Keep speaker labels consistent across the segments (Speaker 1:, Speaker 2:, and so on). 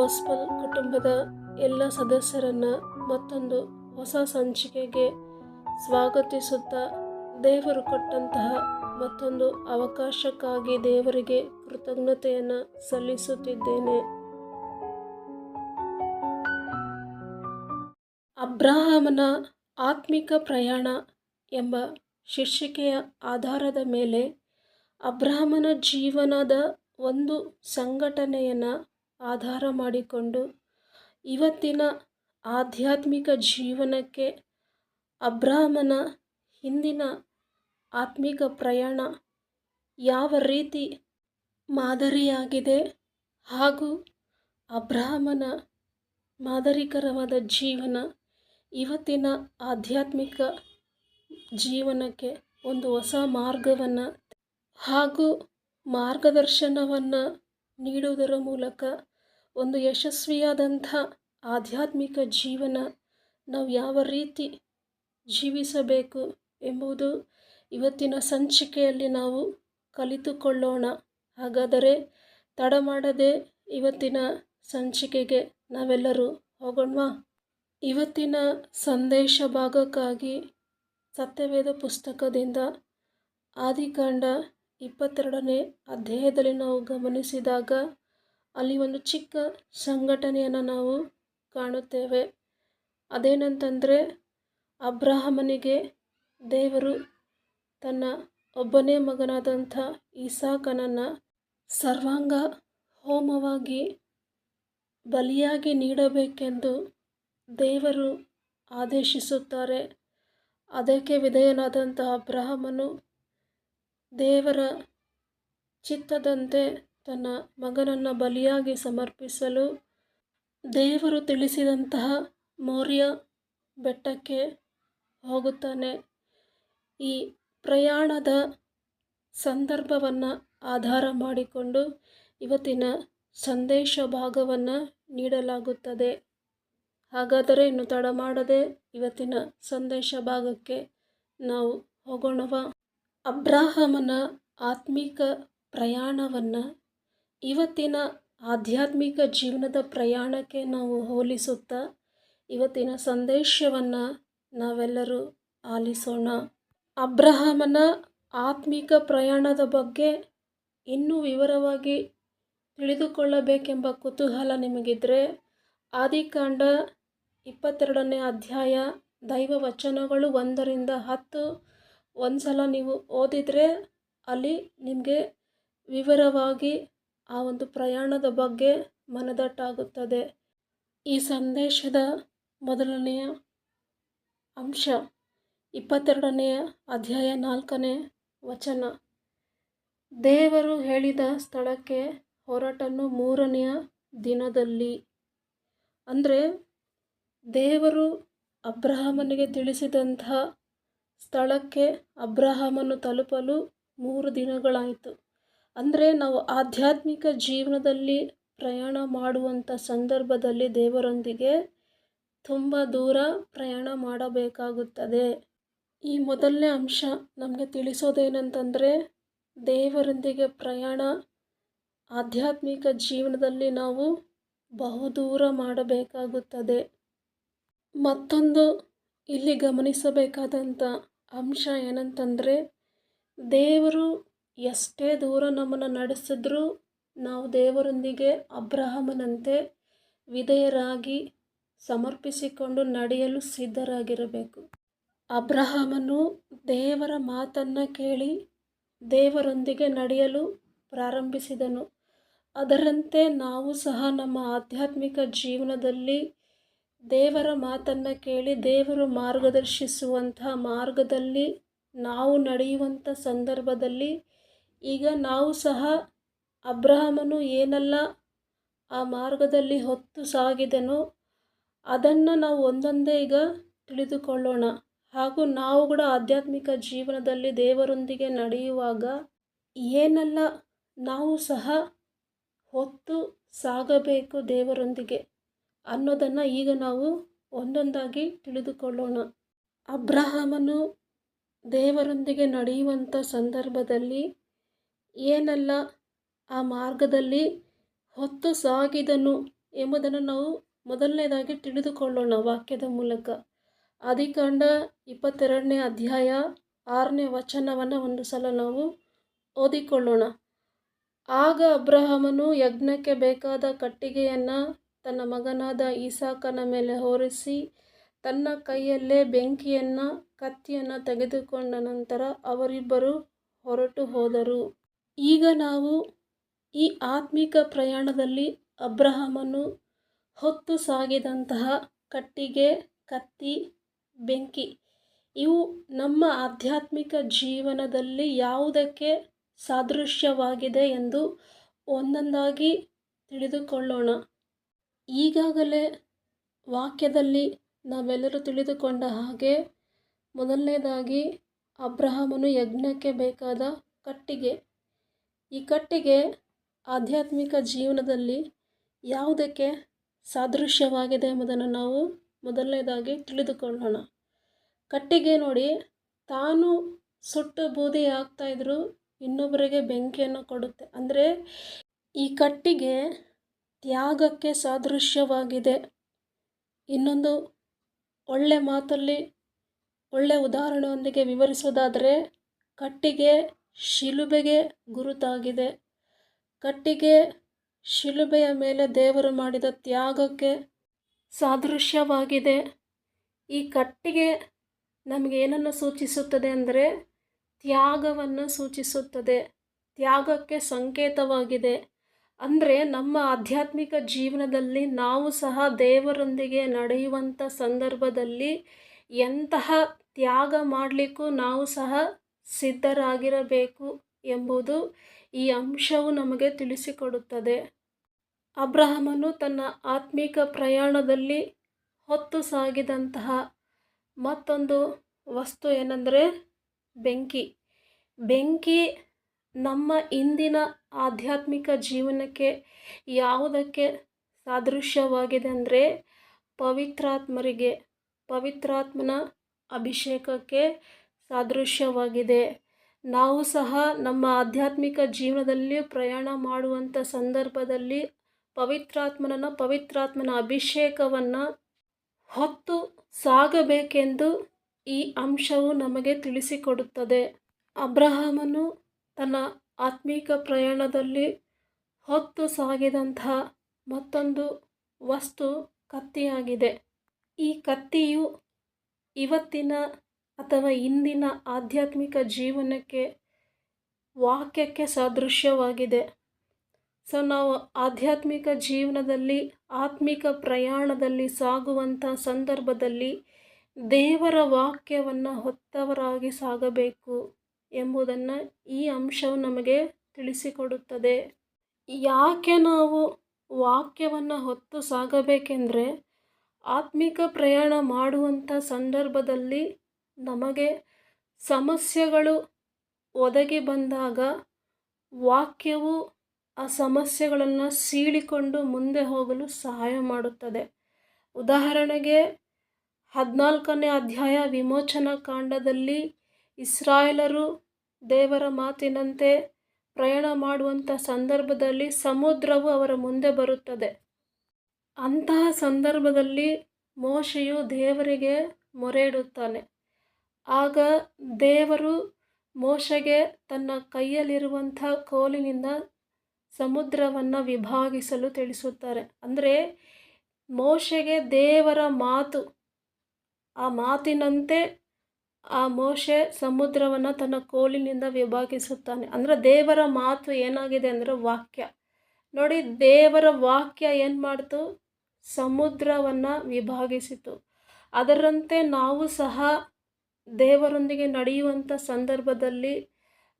Speaker 1: Gospel ಕುಟುಂಬದ ಎಲ್ಲ ಸದಸ್ಯರನ್ನು ಮತ್ತೊಂದು ಹೊಸ ಸಂಚಿಕೆಗೆ ಸ್ವಾಗತಿಸುತ್ತಾ ದೇವರು ಕೊಟ್ಟಂತಹ ಮತ್ತೊಂದು ಅವಕಾಶಕ್ಕಾಗಿ ದೇವರಿಗೆ ಕೃತಜ್ಞತೆಯನ್ನು ಸಲ್ಲಿಸುತ್ತಿದ್ದೇನೆ. ಅಬ್ರಾಹಮನ ಆತ್ಮಿಕ ಪ್ರಯಾಣ ಎಂಬ ಶೀರ್ಷಿಕೆಯ ಆಧಾರದ ಮೇಲೆ ಅಬ್ರಹಾಮನ ಜೀವನದ ಒಂದು ಸಂಘಟನೆಯನ್ನು ಆಧಾರ ಮಾಡಿಕೊಂಡು ಇವತ್ತಿನ ಆಧ್ಯಾತ್ಮಿಕ ಜೀವನಕ್ಕೆ ಅಬ್ರಾಹ್ಮನ ಹಿಂದಿನ ಆತ್ಮಿಕ ಪ್ರಯಾಣ ಯಾವ ರೀತಿ ಮಾದರಿಯಾಗಿದೆ ಹಾಗೂ ಅಬ್ರಾಹ್ಮನ ಮಾದರಿಕರವಾದ ಜೀವನ ಇವತ್ತಿನ ಆಧ್ಯಾತ್ಮಿಕ ಜೀವನಕ್ಕೆ ಒಂದು ಹೊಸ ಮಾರ್ಗವನ್ನು ಹಾಗೂ ಮಾರ್ಗದರ್ಶನವನ್ನು ನೀಡುವುದರ ಮೂಲಕ ಒಂದು ಯಶಸ್ವಿಯಾದಂಥ ಆಧ್ಯಾತ್ಮಿಕ ಜೀವನ ನಾವು ಯಾವ ರೀತಿ ಜೀವಿಸಬೇಕು ಎಂಬುದು ಇವತ್ತಿನ ಸಂಚಿಕೆಯಲ್ಲಿ ನಾವು ಕಲಿತುಕೊಳ್ಳೋಣ. ಹಾಗಾದರೆ ತಡ ಮಾಡದೆ ಇವತ್ತಿನ ಸಂಚಿಕೆಗೆ ನಾವೆಲ್ಲರೂ ಹೋಗೋಣವಾ? ಇವತ್ತಿನ ಸಂದೇಶ ಭಾಗಕ್ಕಾಗಿ ಸತ್ಯವೇದ ಪುಸ್ತಕದಿಂದ ಆದಿಕಾಂಡ ಇಪ್ಪತ್ತೆರಡನೇ ಅಧ್ಯಾಯದಲ್ಲಿ ನಾವು ಗಮನಿಸಿದಾಗ ಅಲ್ಲಿ ಒಂದು ಚಿಕ್ಕ ಸಂಘಟನೆಯನ್ನು ನಾವು ಕಾಣುತ್ತೇವೆ. ಅದೇನಂತಂದರೆ, ಅಬ್ರಹಾಮನಿಗೆ ದೇವರು ತನ್ನ ಒಬ್ಬನೇ ಮಗನಾದಂಥ ಇಸಾಕನನ್ನು ಸರ್ವಾಂಗ ಹೋಮವಾಗಿ ಬಲಿಯಾಗಿ ನೀಡಬೇಕೆಂದು ದೇವರು ಆದೇಶಿಸುತ್ತಾರೆ. ಅದಕ್ಕೆ ವಿಧೇಯನಾದಂಥ ಅಬ್ರಹಾಮನು ದೇವರ ಚಿತ್ತದಂತೆ ತನ್ನ ಮಗನನ್ನು ಬಲಿಯಾಗಿ ಸಮರ್ಪಿಸಲು ದೇವರು ತಿಳಿಸಿದಂತಹ ಮೌರ್ಯ ಬೆಟ್ಟಕ್ಕೆ ಹೋಗುತ್ತಾನೆ. ಈ ಪ್ರಯಾಣದ ಸಂದರ್ಭವನ್ನು ಆಧಾರ ಮಾಡಿಕೊಂಡು ಇವತ್ತಿನ ಸಂದೇಶ ಭಾಗವನ್ನು ನೀಡಲಾಗುತ್ತದೆ. ಹಾಗಾದರೆ ಇನ್ನು ತಡ ಮಾಡದೆ ಇವತ್ತಿನ ಸಂದೇಶ ಭಾಗಕ್ಕೆ ನಾವು ಹೋಗೋಣವ. ಅಬ್ರಾಹಮನ ಆತ್ಮಿಕ ಪ್ರಯಾಣವನ್ನು ಇವತ್ತಿನ ಆಧ್ಯಾತ್ಮಿಕ ಜೀವನದ ಪ್ರಯಾಣಕ್ಕೆ ನಾವು ಹೋಲಿಸುತ್ತಾ, ಇವತ್ತಿನ ಸಂದೇಶವನ್ನು ನಾವೆಲ್ಲರೂ ಆಲಿಸೋಣ. ಅಬ್ರಹಾಮನ ಆತ್ಮಿಕ ಪ್ರಯಾಣದ ಬಗ್ಗೆ ಇನ್ನೂ ವಿವರವಾಗಿ ತಿಳಿದುಕೊಳ್ಳಬೇಕೆಂಬ ಕುತೂಹಲ ನಿಮಗಿದ್ರೆ, ಆದಿಕಾಂಡ ಇಪ್ಪತ್ತೆರಡನೇ ಅಧ್ಯಾಯ ದೈವ ವಚನಗಳು ಒಂದರಿಂದ ಹತ್ತು ಒಂದು ಸಲ ನೀವು ಓದಿದರೆ ಅಲ್ಲಿ ನಿಮಗೆ ವಿವರವಾಗಿ ಆ ಒಂದು ಪ್ರಯಾಣದ ಬಗ್ಗೆ ಮನದಟ್ಟಾಗುತ್ತದೆ. ಈ ಸಂದೇಶದ ಮೊದಲನೆಯ ಅಂಶ ಇಪ್ಪತ್ತೆರಡನೆಯ ಅಧ್ಯಾಯ ನಾಲ್ಕನೇ ವಚನ. ದೇವರು ಹೇಳಿದ ಸ್ಥಳಕ್ಕೆ ಹೊರಟನು ಮೂರನೆಯ ದಿನದಲ್ಲಿ. ಅಂದರೆ ದೇವರು ಅಬ್ರಹಾಮನಿಗೆ ತಿಳಿಸಿದಂಥ ಸ್ಥಳಕ್ಕೆ ಅಬ್ರಹಾಮನು ತಲುಪಲು ಮೂರು ದಿನಗಳಾಯಿತು. ಅಂದರೆ ನಾವು ಆಧ್ಯಾತ್ಮಿಕ ಜೀವನದಲ್ಲಿ ಪ್ರಯಾಣ ಮಾಡುವಂಥ ಸಂದರ್ಭದಲ್ಲಿ ದೇವರೊಂದಿಗೆ ತುಂಬ ದೂರ ಪ್ರಯಾಣ ಮಾಡಬೇಕಾಗುತ್ತದೆ. ಈ ಮೊದಲನೇ ಅಂಶ ನಮಗೆ ತಿಳಿಸೋದೇನಂತಂದರೆ ದೇವರೊಂದಿಗೆ ಪ್ರಯಾಣ ಆಧ್ಯಾತ್ಮಿಕ ಜೀವನದಲ್ಲಿ ನಾವು ಬಹುದೂರ ಮಾಡಬೇಕಾಗುತ್ತದೆ. ಮತ್ತೊಂದು ಇಲ್ಲಿ ಗಮನಿಸಬೇಕಾದಂಥ ಅಂಶ ಏನಂತಂದರೆ ದೇವರು ಎಷ್ಟೇ ದೂರ ನಮ್ಮನ್ನು ನಡೆಸಿದ್ರೂ ನಾವು ದೇವರೊಂದಿಗೆ ಅಬ್ರಹಮನಂತೆ ವಿಧೇಯರಾಗಿ ಸಮರ್ಪಿಸಿಕೊಂಡು ನಡೆಯಲು ಸಿದ್ಧರಾಗಿರಬೇಕು. ಅಬ್ರಹಾಮನು ದೇವರ ಮಾತನ್ನು ಕೇಳಿ ದೇವರೊಂದಿಗೆ ನಡೆಯಲು ಪ್ರಾರಂಭಿಸಿದನು. ಅದರಂತೆ ನಾವು ಸಹ ನಮ್ಮ ಆಧ್ಯಾತ್ಮಿಕ ಜೀವನದಲ್ಲಿ ದೇವರ ಮಾತನ್ನು ಕೇಳಿ ದೇವರು ಮಾರ್ಗದರ್ಶಿಸುವಂಥ ಮಾರ್ಗದಲ್ಲಿ ನಾವು ನಡೆಯುವಂಥ ಸಂದರ್ಭದಲ್ಲಿ ಈಗ ನಾವು ಸಹ ಅಬ್ರಹಾಮನು ಏನೆಲ್ಲ? ಆ ಮಾರ್ಗದಲ್ಲಿ ಹೊತ್ತು ಸಾಗಿದನೋ? ಅದನ್ನು ನಾವು ಒಂದೊಂದೇ ಈಗ ತಿಳಿದುಕೊಳ್ಳೋಣ. ಹಾಗೂ ನಾವು ಕೂಡ ಆಧ್ಯಾತ್ಮಿಕ ಜೀವನದಲ್ಲಿ ದೇವರೊಂದಿಗೆ ನಡೆಯುವಾಗ ಏನೆಲ್ಲ, ನಾವು ಸಹ ಹೊತ್ತು ಸಾಗಬೇಕು ದೇವರೊಂದಿಗೆ ಅನ್ನೋದನ್ನು ಈಗ ನಾವು ಒಂದೊಂದಾಗಿ ತಿಳಿದುಕೊಳ್ಳೋಣ. ಅಬ್ರಹಾಮನು ದೇವರೊಂದಿಗೆ ನಡೆಯುವಂಥ ಸಂದರ್ಭದಲ್ಲಿ ಏನೆಲ್ಲ ಆ ಮಾರ್ಗದಲ್ಲಿ ಹೊತ್ತು ಸಾಗಿದನು ಎಂಬುದನ್ನು ನಾವು ಮೊದಲನೇದಾಗಿ ತಿಳಿದುಕೊಳ್ಳೋಣ ವಾಕ್ಯದ ಮೂಲಕ. ಆದಿಕಾಂಡ ಇಪ್ಪತ್ತೆರಡನೇ ಅಧ್ಯಾಯ ಆರನೇ ವಚನವನ್ನು ಒಂದು ಸಲ ನಾವು ಓದಿಕೊಳ್ಳೋಣ. ಆಗ ಅಬ್ರಹಾಮನು ಯಜ್ಞಕ್ಕೆ ಬೇಕಾದ ಕಟ್ಟಿಗೆಯನ್ನು ತನ್ನ ಮಗನಾದ ಈಸಾಕನ ಮೇಲೆ ಹೊರಿಸಿ ತನ್ನ ಕೈಯಲ್ಲೇ ಬೆಂಕಿಯನ್ನು, ಕತ್ತಿಯನ್ನು ತೆಗೆದುಕೊಂಡ ನಂತರ ಅವರಿಬ್ಬರು ಹೊರಟು ಹೋದರು. ಈಗ ನಾವು ಈ ಆತ್ಮಿಕ ಪ್ರಯಾಣದಲ್ಲಿ ಅಬ್ರಹಾಮನು ಹೊತ್ತು ಸಾಗಿದಂತಹ ಕಟ್ಟಿಗೆ, ಕತ್ತಿ, ಬೆಂಕಿ, ಇವು ನಮ್ಮ ಆಧ್ಯಾತ್ಮಿಕ ಜೀವನದಲ್ಲಿ ಯಾವುದಕ್ಕೆ ಸಾದೃಶ್ಯವಾಗಿದೆ ಎಂದು ಒಂದೊಂದಾಗಿ ತಿಳಿದುಕೊಳ್ಳೋಣ. ಈಗಾಗಲೇ ವಾಕ್ಯದಲ್ಲಿ ನಾವೆಲ್ಲರೂ ತಿಳಿದುಕೊಂಡ ಹಾಗೆ ಮೊದಲನೇದಾಗಿ ಅಬ್ರಹಾಮನು ಯಜ್ಞಕ್ಕೆ ಬೇಕಾದ ಕಟ್ಟಿಗೆ ಈ ಕಟ್ಟಿಗೆ ಆಧ್ಯಾತ್ಮಿಕ ಜೀವನದಲ್ಲಿ ಯಾವುದಕ್ಕೆ ಸಾದೃಶ್ಯವಾಗಿದೆ ಎಂಬುದನ್ನು ನಾವು ಮೊದಲನೇದಾಗಿ ತಿಳಿದುಕೊಳ್ಳೋಣ. ಕಟ್ಟಿಗೆ ನೋಡಿ, ತಾನು ಸುಟ್ಟು ಬೂದಿ ಆಗ್ತಾಯಿದ್ರು ಇನ್ನೊಬ್ಬರಿಗೆ ಬೆಂಕಿಯನ್ನು ಕೊಡುತ್ತೆ. ಅಂದರೆ, ಈ ಕಟ್ಟಿಗೆ ತ್ಯಾಗಕ್ಕೆ ಸಾದೃಶ್ಯವಾಗಿದೆ. ಇನ್ನೊಂದು ಒಳ್ಳೆ ಮಾತಲ್ಲಿ, ಒಳ್ಳೆ ಉದಾಹರಣೆಯೊಂದಿಗೆ ವಿವರಿಸೋದಾದರೆ ಕಟ್ಟಿಗೆ ಶಿಲುಬೆಗೆ ಗುರುತಾಗಿದೆ. ಕಟ್ಟಿಗೆ ಶಿಲುಬೆಯ ಮೇಲೆ ದೇವರು ಮಾಡಿದ ತ್ಯಾಗಕ್ಕೆ ಸಾದೃಶ್ಯವಾಗಿದೆ. ಈ ಕಟ್ಟಿಗೆ ನಮಗೆ ಏನನ್ನು ಸೂಚಿಸುತ್ತದೆ ಅಂದರೆ ತ್ಯಾಗವನ್ನು ಸೂಚಿಸುತ್ತದೆ. ತ್ಯಾಗಕ್ಕೆ ಸಂಕೇತವಾಗಿದೆ. ಅಂದರೆ ನಮ್ಮ ಆಧ್ಯಾತ್ಮಿಕ ಜೀವನದಲ್ಲಿ ನಾವು ಸಹ ದೇವರೊಂದಿಗೆ ನಡೆಯುವಂಥ ಸಂದರ್ಭದಲ್ಲಿ ಎಂತಹ ತ್ಯಾಗ ಮಾಡಲಿಕ್ಕೂ ನಾವು ಸಹ ಸಿದ್ಧರಾಗಿರಬೇಕು ಎಂಬುದು ಈ ಅಂಶವು ನಮಗೆ ತಿಳಿಸಿಕೊಡುತ್ತದೆ. ಅಬ್ರಹಮನು ತನ್ನ ಆತ್ಮಿಕ ಪ್ರಯಾಣದಲ್ಲಿ ಹೊತ್ತು ಸಾಗಿದಂತಹ ಮತ್ತೊಂದು ವಸ್ತು ಏನೆಂದರೆ ಬೆಂಕಿ. ಬೆಂಕಿ ನಮ್ಮ ಇಂದಿನ ಆಧ್ಯಾತ್ಮಿಕ ಜೀವನಕ್ಕೆ ಯಾವುದಕ್ಕೆ ಸಾದೃಶ್ಯವಾಗಿದೆ ಅಂದರೆ ಪವಿತ್ರಾತ್ಮರಿಗೆ, ಪವಿತ್ರಾತ್ಮನ ಅಭಿಷೇಕಕ್ಕೆ ಸಾದೃಶ್ಯವಾಗಿದೆ. ನಾವು ಸಹ ನಮ್ಮ ಆಧ್ಯಾತ್ಮಿಕ ಜೀವನದಲ್ಲಿ ಪ್ರಯಾಣ ಮಾಡುವಂಥ ಸಂದರ್ಭದಲ್ಲಿ ಪವಿತ್ರಾತ್ಮನನ್ನು ಪವಿತ್ರಾತ್ಮನ ಅಭಿಷೇಕವನ್ನು ಹೊತ್ತು ಸಾಗಬೇಕೆಂದು ಈ ಅಂಶವು ನಮಗೆ ತಿಳಿಸಿಕೊಡುತ್ತದೆ. ಅಬ್ರಹಾಮನು ತನ್ನ ಆತ್ಮೀಕ ಪ್ರಯಾಣದಲ್ಲಿ ಹೊತ್ತು ಸಾಗಿದಂತಹ ಮತ್ತೊಂದು ವಸ್ತು ಕತ್ತಿಯಾಗಿದೆ. ಈ ಕತ್ತಿಯು ಇವತ್ತಿನ ಅಥವಾ ಇಂದಿನ ಆಧ್ಯಾತ್ಮಿಕ ಜೀವನಕ್ಕೆ ವಾಕ್ಯಕ್ಕೆ ಸಾದೃಶ್ಯವಾಗಿದೆ. ಸೊ, ನಾವು ಆಧ್ಯಾತ್ಮಿಕ ಜೀವನದಲ್ಲಿ, ಆತ್ಮಿಕ ಪ್ರಯಾಣದಲ್ಲಿ ಸಾಗುವಂಥ ಸಂದರ್ಭದಲ್ಲಿ ದೇವರ ವಾಕ್ಯವನ್ನು ಹೊತ್ತವರಾಗಿ ಸಾಗಬೇಕು ಎಂಬುದನ್ನು ಈ ಅಂಶವು ನಮಗೆ ತಿಳಿಸಿಕೊಡುತ್ತದೆ. ಯಾಕೆ ನಾವು ವಾಕ್ಯವನ್ನು ಹೊತ್ತು ಸಾಗಬೇಕೆಂದರೆ, ಆತ್ಮಿಕ ಪ್ರಯಾಣ ಮಾಡುವಂಥ ಸಂದರ್ಭದಲ್ಲಿ ನಮಗೆ ಸಮಸ್ಯೆಗಳು ಒದಗಿ ಬಂದಾಗ ವಾಕ್ಯವು ಆ ಸಮಸ್ಯೆಗಳನ್ನು ಸೀಳಿಕೊಂಡು ಮುಂದೆ ಹೋಗಲು ಸಹಾಯ ಮಾಡುತ್ತದೆ. ಉದಾಹರಣೆಗೆ ಹದಿನಾಲ್ಕನೇ ಅಧ್ಯಾಯ ವಿಮೋಚನಾ ಕಾಂಡದಲ್ಲಿ ಇಸ್ರಾಯೇಲರು ದೇವರ ಮಾತಿನಂತೆ ಪ್ರಯಾಣ ಮಾಡುವಂಥ ಸಂದರ್ಭದಲ್ಲಿ ಸಮುದ್ರವು ಅವರ ಮುಂದೆ ಬರುತ್ತದೆ. ಅಂತಹ ಸಂದರ್ಭದಲ್ಲಿ ಮೋಶೆಯು ದೇವರಿಗೆ ಮೊರೆ ಇಡುತ್ತಾನೆ. ಆಗ ದೇವರು ಮೋಶೆಗೆ ತನ್ನ ಕೈಯಲ್ಲಿರುವಂಥ ಕೋಲಿನಿಂದ ಸಮುದ್ರವನ್ನು ವಿಭಾಗಿಸಲು ತಿಳಿಸುತ್ತಾರೆ. ಅಂದರೆ ಮೋಶೆಗೆ ದೇವರ ಮಾತು, ಆ ಮಾತಿನಂತೆ ಆ ಮೋಶೆ ಸಮುದ್ರವನ್ನು ತನ್ನ ಕೋಲಿನಿಂದ ವಿಭಾಗಿಸುತ್ತಾನೆ. ಅಂದರೆ ದೇವರ ಮಾತು ಏನಾಗಿದೆ ಅಂದರೆ ವಾಕ್ಯ. ನೋಡಿ, ದೇವರ ವಾಕ್ಯ ಏನು ಮಾಡ್ತು? ಸಮುದ್ರವನ್ನು ವಿಭಾಗಿಸಿತು. ಅದರಂತೆ ನಾವು ಸಹ ದೇವರೊಂದಿಗೆ ನಡೆಯುವಂಥ ಸಂದರ್ಭದಲ್ಲಿ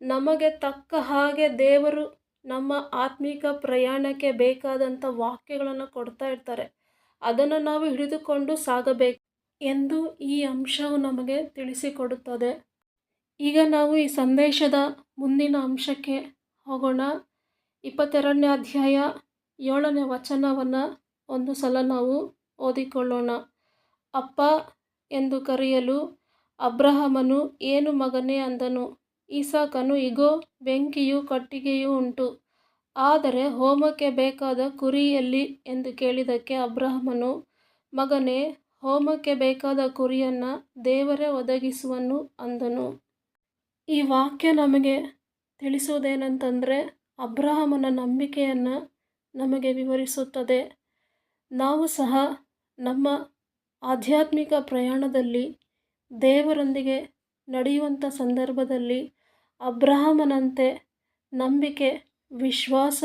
Speaker 1: ನಮಗೆ ತಕ್ಕ ಹಾಗೆ ದೇವರು ನಮ್ಮ ಆತ್ಮಿಕ ಪ್ರಯಾಣಕ್ಕೆ ಬೇಕಾದಂಥ ವಾಕ್ಯಗಳನ್ನು ಕೊಡ್ತಾ ಇರ್ತಾರೆ. ಅದನ್ನು ನಾವು ಹಿಡಿದುಕೊಂಡು ಸಾಗಬೇಕು ಎಂದು ಈ ಅಂಶವು ನಮಗೆ ತಿಳಿಸಿಕೊಡುತ್ತದೆ. ಈಗ ನಾವು ಈ ಸಂದೇಶದ ಮುಂದಿನ ಅಂಶಕ್ಕೆ ಹೋಗೋಣ. ಇಪ್ಪತ್ತೆರಡನೇ ಅಧ್ಯಾಯ ಏಳನೇ ವಚನವನ್ನು ಒಂದು ಸಲ ನಾವು ಓದಿಕೊಳ್ಳೋಣ. ಅಪ್ಪ ಎಂದು ಕರೆಯಲು ಅಬ್ರಹಮನು, ಏನು ಮಗನೇ ಅಂದನು? ಇಸಾಕನು, ಇಗೋ, ಬೆಂಕಿಯು ಕಟ್ಟಿಗೆಯೂ ಉಂಟು. ಆದರೆ ಹೋಮಕ್ಕೆ ಬೇಕಾದ ಕುರಿ ಎಲ್ಲಿ? ಎಂದು ಕೇಳಿದಕ್ಕೆ ಅಬ್ರಹಮನು, ಮಗನೇ, ಹೋಮಕ್ಕೆ ಬೇಕಾದ ಕುರಿಯನ್ನು ದೇವರೇ ಒದಗಿಸುವನು ಅಂದನು. ಈ ವಾಕ್ಯ ನಮಗೆ ತಿಳಿಸುವುದೇನಂತಂದರೆ, ಅಬ್ರಹಮನ ನಂಬಿಕೆಯನ್ನು ನಮಗೆ ವಿವರಿಸುತ್ತದೆ. ನಾವು ಸಹ ನಮ್ಮ ಆಧ್ಯಾತ್ಮಿಕ ಪ್ರಯಾಣದಲ್ಲಿ ದೇವರೊಂದಿಗೆ ನಡೆಯುವಂಥ ಸಂದರ್ಭದಲ್ಲಿ ಅಬ್ರಹಾಮನಂತೆ ನಂಬಿಕೆ, ವಿಶ್ವಾಸ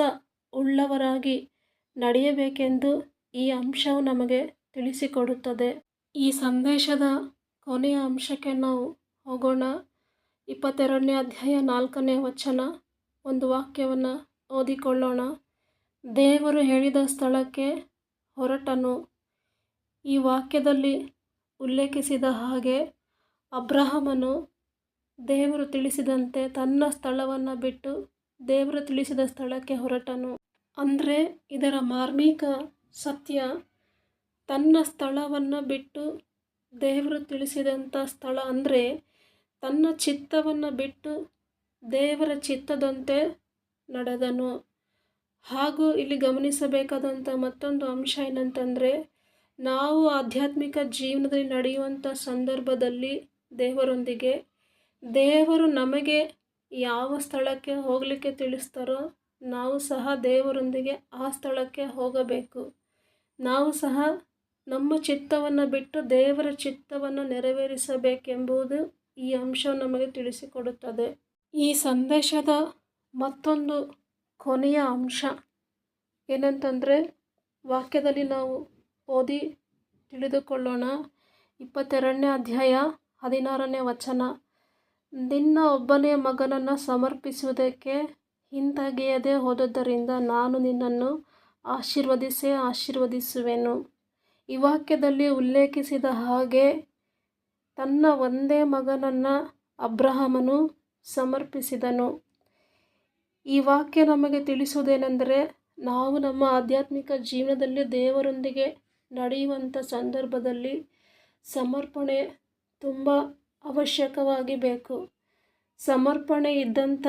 Speaker 1: ಉಳ್ಳವರಾಗಿ ನಡೆಯಬೇಕೆಂದು ಈ ಅಂಶವು ನಮಗೆ ತಿಳಿಸಿಕೊಡುತ್ತದೆ. ಈ ಸಂದೇಶದ ಕೊನೆಯ ಅಂಶಕ್ಕೆ ನಾವು ಹೋಗೋಣ. ಇಪ್ಪತ್ತೆರಡನೇ ಅಧ್ಯಾಯ ನಾಲ್ಕನೇ ವಚನ, ಒಂದು ವಾಕ್ಯವನ್ನು ಓದಿಕೊಳ್ಳೋಣ. ದೇವರು ಹೇಳಿದ ಸ್ಥಳಕ್ಕೆ ಹೊರಟನು. ಈ ವಾಕ್ಯದಲ್ಲಿ ಉಲ್ಲೇಖಿಸಿದ ಹಾಗೆ ಅಬ್ರಹಮನು ದೇವರು ತಿಳಿಸಿದಂತೆ ತನ್ನ ಸ್ಥಳವನ್ನು ಬಿಟ್ಟು ದೇವರು ತಿಳಿಸಿದ ಸ್ಥಳಕ್ಕೆ ಹೊರಟನು. ಅಂದರೆ ಇದರ ಮಾರ್ಮಿಕ ಸತ್ಯ, ತನ್ನ ಸ್ಥಳವನ್ನು ಬಿಟ್ಟು ದೇವರು ತಿಳಿಸಿದಂಥ ಸ್ಥಳ ಅಂದರೆ ತನ್ನ ಚಿತ್ತವನ್ನು ಬಿಟ್ಟು ದೇವರ ಚಿತ್ತದಂತೆ ನಡೆದನು. ಹಾಗೂ ಇಲ್ಲಿ ಗಮನಿಸಬೇಕಾದಂಥ ಮತ್ತೊಂದು ಅಂಶ ಏನಂತಂದರೆ ನಾವು ಆಧ್ಯಾತ್ಮಿಕ ಜೀವನದಲ್ಲಿ ನಡೆಯುವಂಥ ಸಂದರ್ಭದಲ್ಲಿ ದೇವರೊಂದಿಗೆ, ದೇವರು ನಮಗೆ ಯಾವ ಸ್ಥಳಕ್ಕೆ ಹೋಗಲಿಕ್ಕೆ ತಿಳಿಸ್ತಾರೋ ನಾವು ಸಹ ದೇವರೊಂದಿಗೆ ಆ ಸ್ಥಳಕ್ಕೆ ಹೋಗಬೇಕು. ನಾವು ಸಹ ನಮ್ಮ ಚಿತ್ತವನ್ನು ಬಿಟ್ಟು ದೇವರ ಚಿತ್ತವನ್ನು ನೆರವೇರಿಸಬೇಕೆಂಬುದು ಈ ಅಂಶ ನಮಗೆ ತಿಳಿಸಿಕೊಡುತ್ತದೆ. ಈ ಸಂದೇಶದ ಮತ್ತೊಂದು ಕೊನೆಯ ಅಂಶ ಏನಂತಂದರೆ, ವಾಕ್ಯದಲ್ಲಿ ನಾವು ಓದಿ ತಿಳಿದುಕೊಳ್ಳೋಣ. ಇಪ್ಪತ್ತೆರಡನೇ ಅಧ್ಯಾಯ ಹದಿನಾರನೇ ವಚನ. ನಿನ್ನ ಒಬ್ಬನೇ ಮಗನನ್ನು ಸಮರ್ಪಿಸುವುದಕ್ಕೆ ಹಿಂತಗೆಯದೆ ಹೋದದ್ದರಿಂದ ನಾನು ನಿನ್ನನ್ನು ಆಶೀರ್ವದಿಸೇ ಆಶೀರ್ವದಿಸುವೆನು. ಈ ವಾಕ್ಯದಲ್ಲಿ ಉಲ್ಲೇಖಿಸಿದ ಹಾಗೆ ತನ್ನ ಒಂದೇ ಮಗನನ್ನು ಅಬ್ರಹಮನು ಸಮರ್ಪಿಸಿದನು. ಈ ವಾಕ್ಯ ನಮಗೆ ತಿಳಿಸುವುದೇನೆಂದರೆ ನಾವು ನಮ್ಮ ಆಧ್ಯಾತ್ಮಿಕ ಜೀವನದಲ್ಲಿ ದೇವರೊಂದಿಗೆ ನಡೆಯುವಂಥ ಸಂದರ್ಭದಲ್ಲಿ ಸಮರ್ಪಣೆ ತುಂಬ ಅವಶ್ಯಕವಾಗಿ ಬೇಕು. ಸಮರ್ಪಣೆ ಇದ್ದಂಥ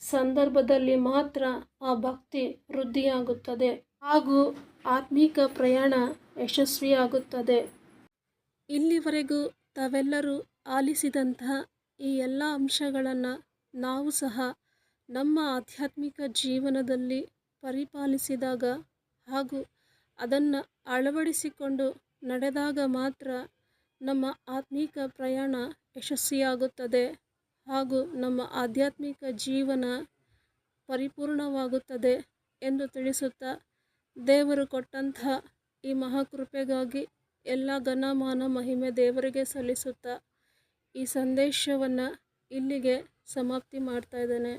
Speaker 1: ಸಂದರ್ಭದಲ್ಲಿ ಮಾತ್ರ ಆ ಭಕ್ತಿ ವೃದ್ಧಿಯಾಗುತ್ತದೆ. ಹಾಗೂ ಆತ್ಮಿಕ ಪ್ರಯಾಣ ಯಶಸ್ವಿಯಾಗುತ್ತದೆ. ಇಲ್ಲಿವರೆಗೂ ತಾವೆಲ್ಲರೂ ಆಲಿಸಿದಂತಹ ಈ ಎಲ್ಲ ಅಂಶಗಳನ್ನು ನಾವು ಸಹ ನಮ್ಮ ಆಧ್ಯಾತ್ಮಿಕ ಜೀವನದಲ್ಲಿ ಪರಿಪಾಲಿಸಿದಾಗ ಹಾಗೂ ಅದನ್ನು ಅಳವಡಿಸಿಕೊಂಡು ನಡೆದಾಗ ಮಾತ್ರ ನಮ್ಮ ಆತ್ಮೀಕ ಪ್ರಯಾಣ ಯಶಸ್ವಿಯಾಗುತ್ತದೆ ಹಾಗೂ ನಮ್ಮ ಆಧ್ಯಾತ್ಮಿಕ ಜೀವನ ಪರಿಪೂರ್ಣವಾಗುತ್ತದೆ ಎಂದು ತಿಳಿಸುತ್ತಾ ದೇವರು ಕೊಟ್ಟಂತಹ ಈ ಮಹಾಕೃಪೆಗಾಗಿ ಎಲ್ಲ ಘನಮಾನ ಮಹಿಮೆ ದೇವರಿಗೆ ಸಲ್ಲಿಸುತ್ತಾ ಈ ಸಂದೇಶವನ್ನು ಇಲ್ಲಿಗೆ ಸಮಾಪ್ತಿ ಮಾಡ್ತಾ ಇದ್ದೇನೆ.